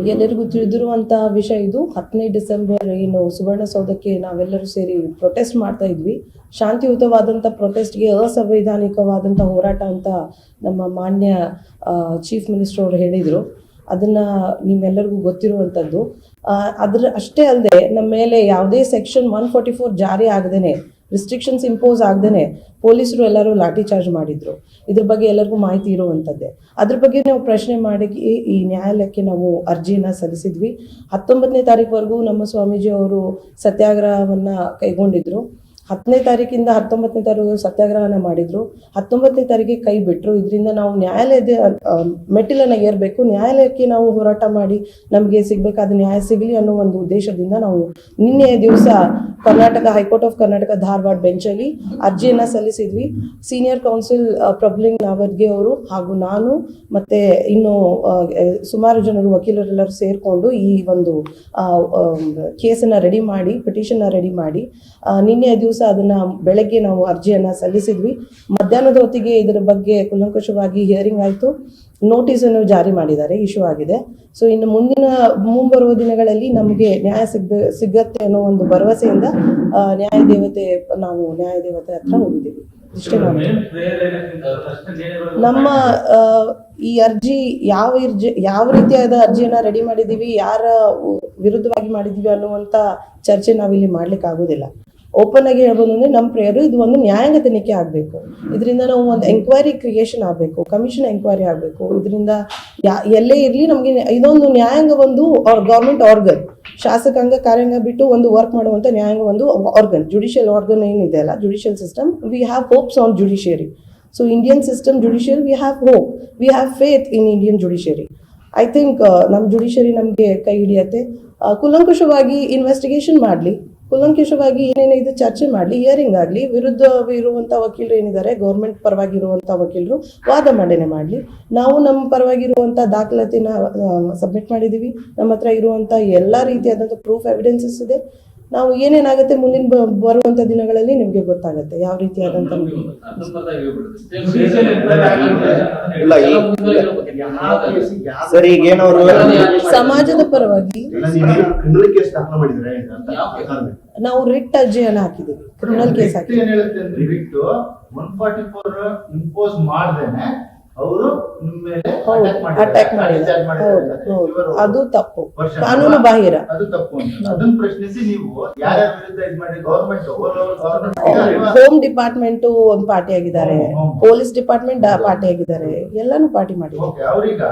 ಎಲ್ಲರಿಗೂ ತಿಳಿದಿರುವಂತಹ ವಿಷಯ ಇದು. ಹತ್ತನೇ ಡಿಸೆಂಬರ್ ಏನು ಸುವರ್ಣಸೌಧಕ್ಕೆ ನಾವೆಲ್ಲರೂ ಸೇರಿ ಪ್ರೊಟೆಸ್ಟ್ ಮಾಡ್ತಾ ಇದ್ವಿ. ಶಾಂತಿಯುತವಾದಂಥ ಪ್ರೊಟೆಸ್ಟ್ಗೆ ಅಸಂವಿಧಾನಿಕವಾದಂಥ ಹೋರಾಟ ಅಂತ ನಮ್ಮ ಮಾನ್ಯ ಚೀಫ್ ಮಿನಿಸ್ಟರ್ ಅವರು ಹೇಳಿದರು. ಅದನ್ನ ನಿಮ್ಮೆಲ್ಲರಿಗೂ ಗೊತ್ತಿರುವಂಥದ್ದು ಅದ್ರ ಅಷ್ಟೇ ಅಲ್ಲದೆ ನಮ್ಮ ಮೇಲೆ ಯಾವುದೇ ಸೆಕ್ಷನ್ ಒನ್ ಫಾರ್ಟಿ ಫೋರ್ ಜಾರಿ ಆಗದೇನೆ ರಿಸ್ಟ್ರಿಕ್ಷನ್ಸ್ ಇಂಪೋಸ್ ಆಗದೇನೆ ಪೊಲೀಸರು ಎಲ್ಲರೂ ಲಾಠಿ ಚಾರ್ಜ್ ಮಾಡಿದ್ರು. ಇದ್ರ ಬಗ್ಗೆ ಎಲ್ಲರಿಗೂ ಮಾಹಿತಿ ಇರುವಂಥದ್ದೇ ಅದ್ರ ಬಗ್ಗೆ ನಾವು ಪ್ರಶ್ನೆ ಮಾಡಿ ಈ ನ್ಯಾಯಾಲಯಕ್ಕೆ ನಾವು ಅರ್ಜಿಯನ್ನ ಸಲ್ಲಿಸಿದ್ವಿ. ಹತ್ತೊಂಬತ್ತನೇ ತಾರೀಕುವರೆಗೂ ನಮ್ಮ ಸ್ವಾಮೀಜಿ ಅವರು ಸತ್ಯಾಗ್ರಹವನ್ನ ಕೈಗೊಂಡಿದ್ರು. ಹತ್ತನೇ ತಾರೀಕಿಂದ ಹತ್ತೊಂಬತ್ತನೇ ತಾರೀಕು ಸತ್ಯಾಗ್ರಹನ ಮಾಡಿದ್ರು. ಹತ್ತೊಂಬತ್ತನೇ ತಾರೀಕಿಗೆ ಕೈ ಬಿಟ್ರು. ಇದರಿಂದ ನಾವು ನ್ಯಾಯಾಲಯದ ಮೆಟ್ಟಿಲನ್ನು ಏರಬೇಕು. ನ್ಯಾಯಾಲಯಕ್ಕೆ ನಾವು ಹೋರಾಟ ಮಾಡಿ ನಮಗೆ ಸಿಗಬೇಕಾದ ನ್ಯಾಯ ಸಿಗಲಿ ಅನ್ನೋ ಒಂದು ಉದ್ದೇಶದಿಂದ ನಾವು ನಿನ್ನೆ ದಿವಸ Karnataka, high court of Karnataka Dharwad ಬೆಂಚಲ್ಲಿ ಅರ್ಜಿಯನ್ನ ಸಲ್ಲಿಸಿದ್ವಿ. ಸೀನಿಯರ್ ಕೌನ್ಸಿಲ್ ಪ್ರಬ್ಲಿಂಗ್ ನಾವರ್ಗೆ ಅವರು ಹಾಗೂ ನಾನು ಮತ್ತೆ ಇನ್ನು ಸುಮಾರು ಜನರು ವಕೀಲರೆಲ್ಲರೂ ಸೇರಿಕೊಂಡು ಈ ಒಂದು ಕೇಸನ್ನ ರೆಡಿ ಮಾಡಿ ಪಿಟಿಷನ್ನ ರೆಡಿ ಮಾಡಿ ನಿನ್ನೆ ದಿವಸ ಅದನ್ನ ಬೆಳಗ್ಗೆ ನಾವು ಅರ್ಜಿಯನ್ನ ಸಲ್ಲಿಸಿದ್ವಿ. ಮಧ್ಯಾಹ್ನದ ಹೊತ್ತಿಗೆ ಇದರ ಬಗ್ಗೆ ಕುಲಂಕುಷವಾಗಿ ಹಿಯರಿಂಗ್ ಆಯಿತು. ನೋಟಿಸ್ ಅನ್ನು ಜಾರಿ ಮಾಡಿದ್ದಾರೆ ಇಶ್ಯೂ ಆಗಿದೆ. ಸೊ ಇನ್ನು ಮುಂದಿನ ಮುಂಬರುವ ದಿನಗಳಲ್ಲಿ ನಮಗೆ ನ್ಯಾಯ ಸಿಗ್ ಸಿಗತ್ತೆ ಅನ್ನೋ ಒಂದು ಭರವಸೆಯಿಂದ ನ್ಯಾಯ ದೇವತೆ ನಾವು ನ್ಯಾಯ ದೇವತೆ ಹತ್ರ ಹೋಗಿದ್ದೀವಿ. ಇಷ್ಟೇ ನಮ್ಮ ಈ ಅರ್ಜಿ ಯಾವ ಅರ್ಜಿ ಯಾವ ರೀತಿಯಾದ ಅರ್ಜಿಯನ್ನ ರೆಡಿ ಮಾಡಿದೀವಿ ಯಾರ ವಿರುದ್ಧವಾಗಿ ಮಾಡಿದೀವಿ ಅನ್ನುವಂತ ಚರ್ಚೆ ನಾವಿಲ್ಲಿ ಮಾಡ್ಲಿಕ್ಕೆ ಆಗೋದಿಲ್ಲ ಓಪನ್ ಆಗಿ ಹೇಳ್ಬೋದು ಅಂದ್ರೆ ನಮ್ಮ ಪ್ರೇಯರು ಇದು ಒಂದು ನ್ಯಾಯಾಂಗ ತನಿಖೆ ಆಗಬೇಕು. ಇದರಿಂದ ನಾವು ಒಂದು ಎಂಕ್ವೈರಿ ಕ್ರಿಯೇಷನ್ ಆಗಬೇಕು ಕಮಿಷನ್ ಎಂಕ್ವೈರಿ ಆಗಬೇಕು. ಇದರಿಂದ ಯಾ, ಎಲ್ಲೇ ಇರಲಿ ನಮಗೆ ಇದೊಂದು ನ್ಯಾಯಾಂಗ ಒಂದು ಗೌರ್ಮೆಂಟ್ ಆರ್ಗನ್ ಶಾಸಕಾಂಗ ಕಾರ್ಯಾಂಗ ಬಿಟ್ಟು ಒಂದು ವರ್ಕ್ ಮಾಡುವಂಥ ನ್ಯಾಯಾಂಗ ಒಂದು ಆರ್ಗನ್ ಜುಡಿಷಿಯಲ್ ಆರ್ಗನ್ ಏನಿದೆ ಅಲ್ಲ judicial system we have hopes on judiciary so Indian system judicial we have hope we have faith in Indian judiciary I think ನಮ್ಮ ಜುಡಿಷಿಯರಿ ನಮಗೆ ಕೈ ಹಿಡಿಯತ್ತೆ. ಕೂಲಂಕುಷವಾಗಿ ಇನ್ವೆಸ್ಟಿಗೇಷನ್ ಮಾಡಲಿ. ಕೂಲಂಕುಷವಾಗಿ ಏನೇನು ಇದು ಚರ್ಚೆ ಮಾಡಲಿ ಹಿಯರಿಂಗ್ ಆಗಲಿ ವಿರುದ್ಧ ಇರುವಂಥ ವಕೀಲರು ಏನಿದ್ದಾರೆ ಗೌರ್ಮೆಂಟ್ ಪರವಾಗಿ ಇರುವಂಥ ವಕೀಲರು ವಾದ ಮಂಡನೆ ಮಾಡಲಿ. ನಾವು ನಮ್ಮ ಪರವಾಗಿ ಇರುವಂಥ ದಾಖಲಾತಿನ ಸಬ್ಮಿಟ್ ಮಾಡಿದ್ದೀವಿ ನಮ್ಮ ಹತ್ರ ಇರುವಂಥ ಎಲ್ಲ ರೀತಿಯಾದಂಥ ಪ್ರೂಫ್ ಎವಿಡೆನ್ಸಸ್ ಇದೆ. ನಾವು ಏನೇನಾಗುತ್ತೆ ಮುಂದಿನ ಬರುವಂತ ಬರುವಂಥ ದಿನಗಳಲ್ಲಿ ನಿಮಗೆ ಗೊತ್ತಾಗುತ್ತೆ ಯಾವ ರೀತಿ ಆದಂತ ಸರ್ ಈಗ ಸಮಾಜದ ಪರವಾಗಿ ಕ್ರಿಮಿನಲ್ ಕೇಸ್ ದಾಖಲು ಮಾಡಿದ್ರೆ ಅಂತ ನಾವು ರಿಟ್ ಅರ್ಜಿಯನ್ನು ಹಾಕಿದ್ದೀವಿ ಕ್ರಿಮಿನಲ್ ಕೇಸ್ Act ಅವರು ಅಟ್ಯಾಕ್ ಅದು ತಪ್ಪು. ಕಾನೂನು ಬಾಹಿರ ಅದು ತಪ್ಪು ಅಂತ. ಅದನ್ನ ಪ್ರಶ್ನಿಸಿ ನೀವು ಯಾರ್ಯಾರ ವಿರುದ್ಧ ಇದ್ ಮಾಡಿ ಗೌರ್ಮೆಂಟ್ ಹೋಮ್ ಡಿಪಾರ್ಟ್ಮೆಂಟ್ ಒಂದು ಪಾರ್ಟಿ ಆಗಿದ್ದಾರೆ. ಪೊಲೀಸ್ ಡಿಪಾರ್ಟ್ಮೆಂಟ್ ಪಾರ್ಟಿ ಆಗಿದ್ದಾರೆ. ಎಲ್ಲಾನು ಪಾರ್ಟಿ ಮಾಡಿದ್ದಾರೆ. ಅವ್ರೀಗ